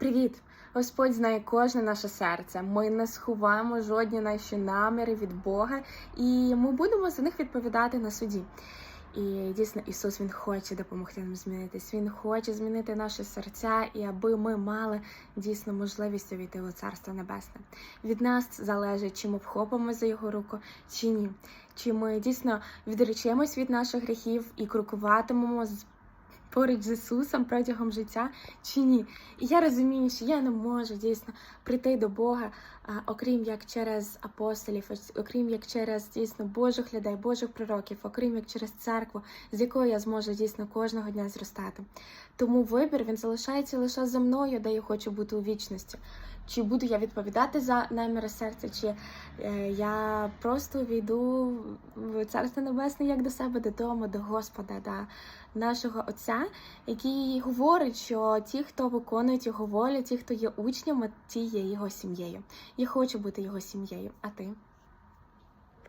Привіт! Господь знає кожне наше серце. Ми не сховаємо жодні наші наміри від Бога, і ми будемо за них відповідати на суді. І дійсно, Ісус Він хоче допомогти нам змінитись. Він хоче змінити наші серця, і аби ми мали дійсно можливість увійти у Царство Небесне. Від нас залежить, чи ми вхопимо за його руку, чи ні. Чи ми дійсно відречемось від наших гріхів і крокуватимемо з поруч з Ісусом протягом життя чи ні. І я розумію, що я не можу дійсно прийти до Бога, окрім як через апостолів, окрім як через дійсно Божих людей, Божих пророків, окрім як через церкву, з якою я зможу дійсно кожного дня зростати. Тому вибір він залишається лише за мною, де я хочу бути у вічності. Чи буду я відповідати за наміри серця, чи е, я просто війду в Царство Небесне як до себе додому, до Господа, до нашого Отця, який говорить, що ті, хто виконують його волю, ті, хто є учнями, ті є його сім'єю. Я хочу бути його сім'єю. А ти?